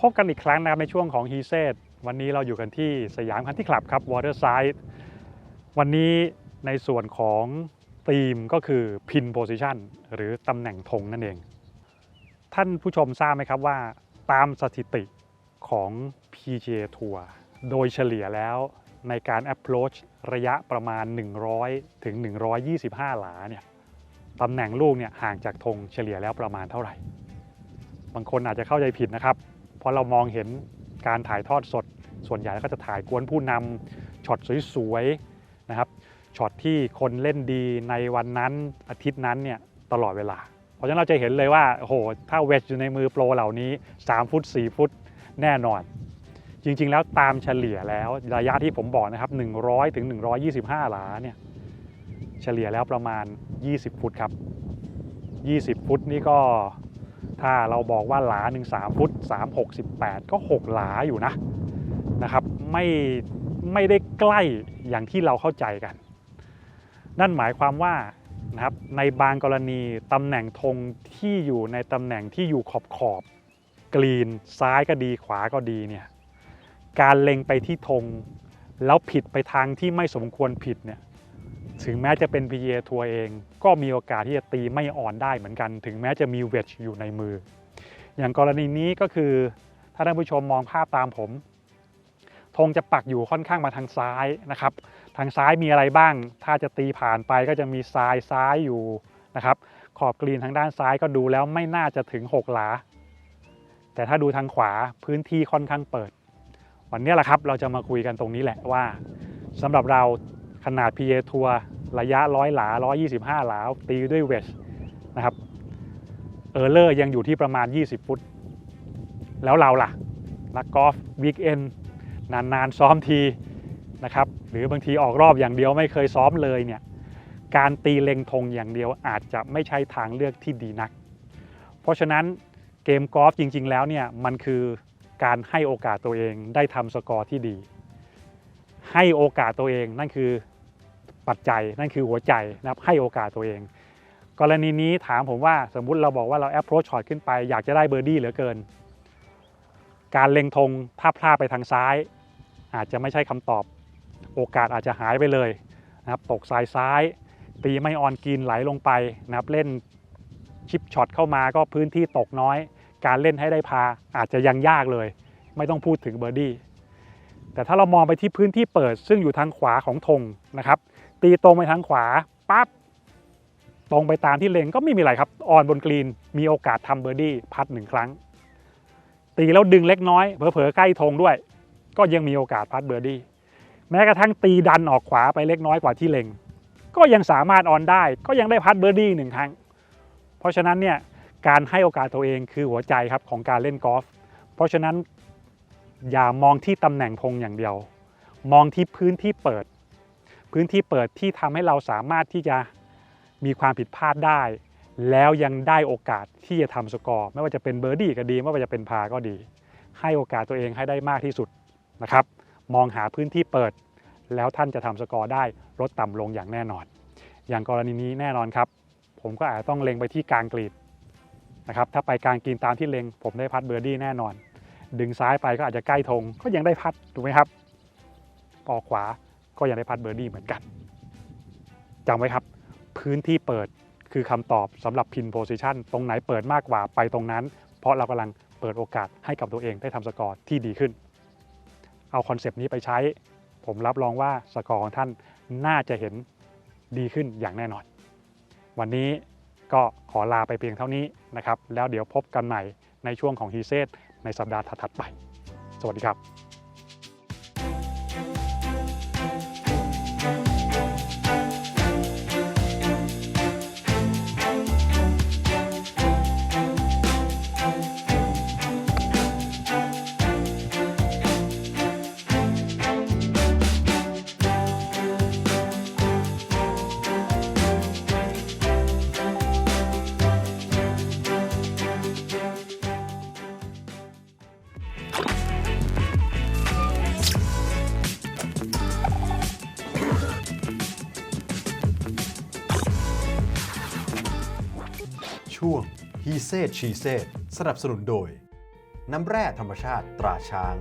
พบกันอีกครั้งนะครับในช่วงของ h e s e t วันนี้เราอยู่กันที่สยามคันที่คลับครับ Waterside วันนี้ในส่วนของธีมก็คือ Pin Position หรือตำแหน่งธงนั่นเอง ท่านผู้ชมทราบไหมครับว่า ตามสถิติของ PGA Tour โดยเฉลี่ยแล้วในการ approach ระยะประมาณ 100 ถึง 125 หลาเนี่ยตำแหน่งลูกเนี่ยห่างจากธงเฉลี่ยแล้วประมาณเท่าไหร่ บางคนอาจจะเข้าใจผิดนะครับ ราะเรามองเห็นการถ่ายทอดสด ส่วนใหญ่ก็จะถ่ายกวนผู้นำช็อตสวยๆนะครับช็อตที่คนเล่นดีในวันนั้นอาทิตย์นั้นเนี่ยตลอดเวลา เพราะฉะนั้นเราจะเห็นเลยว่าโอ้โหถ้าเวชอยู่ในมือโปรเหล่านี้ 3 ฟุต 4 ฟุตแน่นอน จริงๆ แล้วตามเฉลี่ยแล้วระยะที่ผมบอกนะครับ 100ถึง125 หลาเนี่ยเฉลี่ยแล้วประมาณ 20 ฟุตครับ 20 ฟุตนี่ก็ ถ้าเราบอกว่าหลาหนึ่ง3ฟุต3 6 18ก็6หลาอยู่นะนะครับไม่ไม่ได้ใกล้อย่างที่เราเข้าใจกัน นั่นหมายความว่านะครับในบางกรณีตำแหน่งธงที่อยู่ในตำแหน่งที่อยู่ขอบขอบกรีนซ้ายก็ดีขวาก็ดีเนี่ยการเล็งไปที่ธงแล้วผิดไปทางที่ไม่สมควรผิดเนี่ยถึงแม้จะเป็น PGA ทัวร์เอง ก็มีโอกาสที่จะตีไม่อ่อนได้เหมือนกัน ถึงแม้จะมีเวชอยู่ในมือ อย่างกรณีนี้ก็คือถ้าท่านผู้ชมมองภาพตามผมธงจะปักอยู่ค่อนข้างมาทางซ้ายนะครับ ทางซ้ายมีอะไรบ้าง ถ้าจะตีผ่านไปก็จะมีทรายซ้ายอยู่นะครับ ขอบกรีนทางด้านซ้ายก็ดูแล้วไม่น่าจะถึง 6 หลา แต่ถ้าดูทางขวาพื้นที่ค่อนข้างเปิด วันนี้แหละครับเราจะมาคุยกันตรงนี้แหละว่าสำหรับเราขนาด PA ทัวร์ ระยะ100หลา125หลา ตีด้วยเวชนะครับเออร์เลอร์ยังอยู่ที่ประมาณ 20 ฟุต แล้วเราล่ะนักกอล์ฟวีคเอนนานๆซ้อมทีนะครับหรือบางทีออกรอบอย่างเดียวไม่เคยซ้อมเลยเนี่ยการตีเล็งธงอย่างเดียวอาจจะไม่ใช่ทางเลือกที่ดีนัก เพราะฉะนั้นเกมกอล์ฟจริง ๆ แล้วเนี่ยมันคือการให้โอกาสตัวเองได้ทำสกอร์ที่ดี ให้โอกาสตัวเองนั่นคือ ปัจจัย นั่นคือหัวใจนะครับให้โอกาสตัวเอง กรณีนี้ถามผมว่าสมมุติเราบอกว่าเรา approach shot ขึ้นไปอยากจะได้เบอร์ดี้เหลือเกิน การเล็งธงถ้าพลาดไปทางซ้าย อาจจะไม่ใช่คำตอบ โอกาสอาจจะหายไปเลยนะครับตกสายซ้าย ตีไม่ออนกรีนไหลลงไปนะครับเล่นชิปช็อตเข้ามาก็พื้นที่ตกน้อย การเล่นให้ได้พาอาจจะยังยากเลย ไม่ต้องพูดถึงเบอร์ดี้แต่ถ้าเรามองไปที่พื้นที่เปิดซึ่งอยู่ทางขวาของธงนะครับ ตีตรงไปทางขวาปั๊บตรงไปตามที่เลงก็ไม่มีอะไรครับออนบนกรีนมีโอกาสทำเบอร์ดี้พัดหนึ่งครั้ง ตีแล้วดึงเล็กน้อยเผลอๆใกล้ธงด้วย ก็ยังมีโอกาสพัดเบอร์ดี้แม้กระทั่งตีดันออกขวาไปเล็กน้อยกว่าที่เลงก็ยังสามารถออนได้ ก็ยังได้พัดเบอร์ดี้หนึ่งครั้ง เพราะฉะนั้นเนี่ยการให้โอกาสตัวเองคือหัวใจครับของการเล่นกอล์ฟเพราะฉะนั้นอย่ามองที่ตำแหน่งธงอย่างเดียว มองที่พื้นที่เปิด พื้นที่เปิดที่ทำให้เราสามารถที่จะมีความผิดพลาดได้ แล้วยังได้โอกาสที่จะทำสกอร์ไม่ว่าจะเป็นเบอร์ดี้ก็ดี ไม่ว่าจะเป็นพาก็ดี ให้โอกาสตัวเองให้ได้มากที่สุดนะครับ มองหาพื้นที่เปิด แล้วท่านจะทำสกอร์ได้ลดต่ำลงอย่างแน่นอน อย่างกรณีนี้แน่นอนครับ ผมก็อาจจะต้องเล็งไปที่กลางกรีดนะครับถ้าไปกลางกรีนตามที่เล็ง ผมได้พัดเบอร์ดี้แน่นอน ดึงซ้ายไปก็อาจจะใกล้ธงก็ยังได้พัดถูกไหมครับออกขวา ก็ยังได้พัดเบอร์ดี้เหมือนกันจำไว้ครับ พื้นที่เปิดคือคำตอบสำหรับพินโพซิชันตรงไหนเปิดมากกว่าไปตรงนั้น เพราะเรากำลังเปิดโอกาสให้กับตัวเองได้ทำสกอร์ที่ดีขึ้น เอาคอนเซปต์นี้ไปใช้ ผมรับรองว่าสกอร์ของท่านน่าจะเห็นดีขึ้นอย่างแน่นอน วันนี้ก็ขอลาไปเพียงเท่านี้นะครับ แล้วเดี๋ยวพบกันใหม่ในช่วงของฮีเซตในสัปดาห์ถัดๆไป สวัสดีครับ ช่วง He Said She Said สนับสนุนโดย น้ำแร่ธรรมชาติตราช้าง